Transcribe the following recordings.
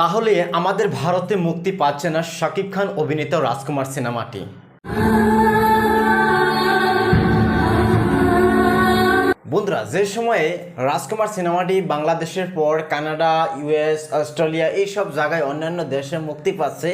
তাহলে আমাদের ভারতে মুক্তি পাচ্ছে না শাকিব খান অভিনীত রাজকুমার সিনেমাটি। বন্ধুরা, যে সময়ে রাজকুমার সিনেমাটি বাংলাদেশের পর কানাডা ইউএস অস্ট্রেলিয়া এইসব জায়গায় অন্যান্য দেশে মুক্তি পাচ্ছে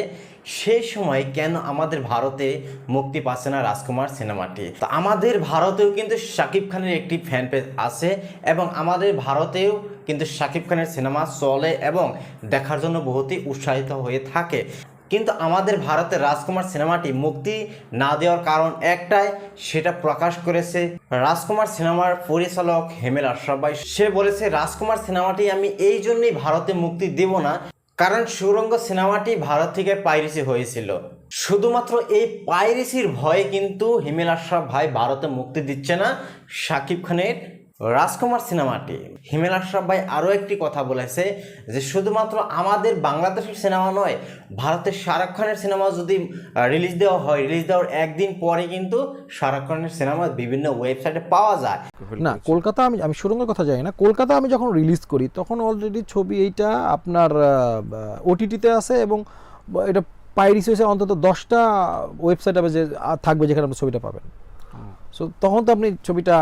সেই সময় কেন আমাদের ভারতে মুক্তি পাচ্ছে না রাজকুমার সিনেমাটি? তো আমাদের ভারতেও কিন্তু শাকিব খানের একটি ফ্যান পেজ আছে এবং আমাদের ভারতেও কিন্তু শাকিব খানের সিনেমা চলে এবং দেখার জন্য বহুতই উৎসাহিত হয়ে থাকে। কিন্তু আমাদের ভারতের রাজকুমার সিনেমাটি মুক্তি না দেওয়ার কারণ একটাই, সেটা প্রকাশ করেছে রাজকুমার সিনেমার পরিচালক হেমেল আশরাফ সে বলেছে, রাজকুমার সিনেমাটি আমি এই জন্যই ভারতে মুক্তি দেব না কারণ সুরঙ্গ সিনেমাটি ভারত থেকে পাইরেসি হয়েছিল। শুধুমাত্র এই পাইরেসির ভয়ে কিন্তু হিমেল আশরাফ ভাই ভারতে মুক্তি দিচ্ছে না, শাকিব খানের রাজকুমার সিনেমাটি। হিমেল আশরাফ ভাই আরও একটি কথা বলেছে যে, শুধুমাত্র আমাদের বাংলাদেশের সিনেমা নয়, ভারতের শাহরুখ খানের সিনেমা যদি রিলিজ দেওয়া হয় রিলিজ দেওয়ার একদিন পরে কিন্তু শাহরুখ খানের সিনেমা বিভিন্ন ওয়েবসাইটে পাওয়া যায়। না, কলকাতা আমি আমি সুরঙ্গের কথা জানি না। কলকাতা আমি যখন রিলিজ করি, তখন অলরেডি ছবি এইটা আপনার ওটিটিতে আছে এবং এটা পাইরিস হয়েছে অন্তত দশটা ওয়েবসাইট হবে যে থাকবে যেখানে আপনি ছবিটা পাবেন। সো তখন তো আপনি ছবিটা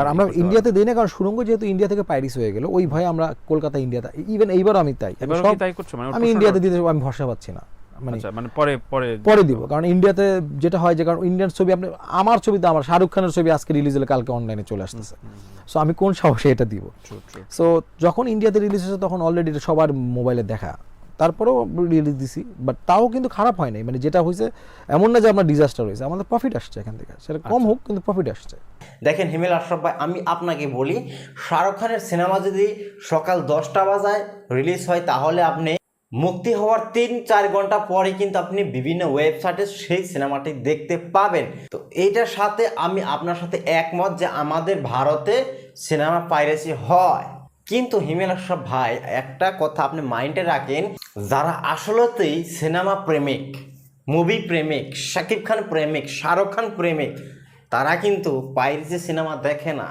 আর আমরা ইন্ডিয়াতে দিই না কারণ সুরঙ্গ যেহেতু ইন্ডিয়া থেকে পাইরিস হয়ে গেল ওই ভয়ে আমরা কলকাতা ইন্ডিয়াতে ইভেন এইবারও আমি তাই। আমি মানে আমি ইন্ডিয়াতে দিতে আমি ভরসা পাচ্ছি না। মানে আচ্ছা মানে পরে পরে পরে দিব কারণ ইন্ডিয়াতে যেটা হয় যে কারণ ইন্ডিয়ান ছবি আপনি আমার ছবিতে আমার শাহরুখ খানের ছবি আজকে রিলিজ হলে কালকে অনলাইনে চলে আসতেছে। সো আমি কোন সাহসে এটা দিব. সো যখন ইন্ডিয়াতে রিলিজ হয়েছে তখন অলরেডি সবার মোবাইলে দেখা। তারপরেও রিলিজ দিছি বাট তাও কিন্তু খারাপ হয় নাই। মানে যেটা হয়েছে এমন না যে আমার ডিজাস্টার হয়েছে আমাদের প্রফিট আসছে এখান থেকে। সেটা কম হোক কিন্তু প্রফিট আসছে। দেখেন হিমেল আশরাফ ভাই আমি আপনাকে বলি শাহরুখ খানের সিনেমা যদি সকাল দশটা বাজায় রিলিজ হয় তাহলে আপনি মুক্তি হওয়ার তিন চার ঘণ্টা পরে কিন্তু আপনি বিভিন্ন ওয়েবসাইটে সেই সিনেমাটি দেখতে পাবেন। তো এইটার সাথে আমি আপনার সাথে একমত যে আমাদের ভারতে সিনেমা পাইরেসি হয়। কিন্তু হিমেল আশরাফ ভাই, একটা কথা আপনি মাইন্ডে রাখেন, যারা আসলতেই সিনেমা প্রেমিক, মুভি প্রেমিক, শাকিব খান প্রেমিক, শাহরুখ খান প্রেমিক, তারা কিন্তু পাইরেসি সিনেমা দেখে না।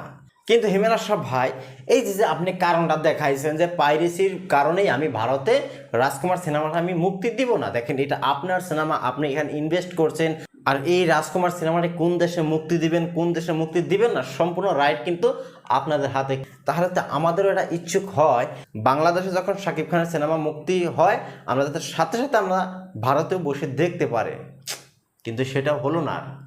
কিন্তু হিমেল আশরাফ ভাই, এই যে যে আপনি কারণটা দেখাইছেন যে পাইরেসির কারণেই আমি ভারতে রাজকুমার সিনেমাটা আমি মুক্তি দিব না। দেখেন, এটা আপনার সিনেমা, আপনি এখানে ইনভেস্ট করছেন, আর এই রাজকুমার সিনেমাটি কোন দেশে মুক্তি দিবেন, কোন দেশে মুক্তি দিবেন না, সম্পূর্ণ রাইট কিন্তু আপনাদের হাতে। তাহলে তো আমাদেরও এটা ইচ্ছুক হয়। বাংলাদেশে যখন শাকিব খানের সিনেমা মুক্তি হয়, আমরা তাদের সাথে সাথে আমরা ভারতেও বসে দেখতে পারে। কিন্তু সেটা হলো না।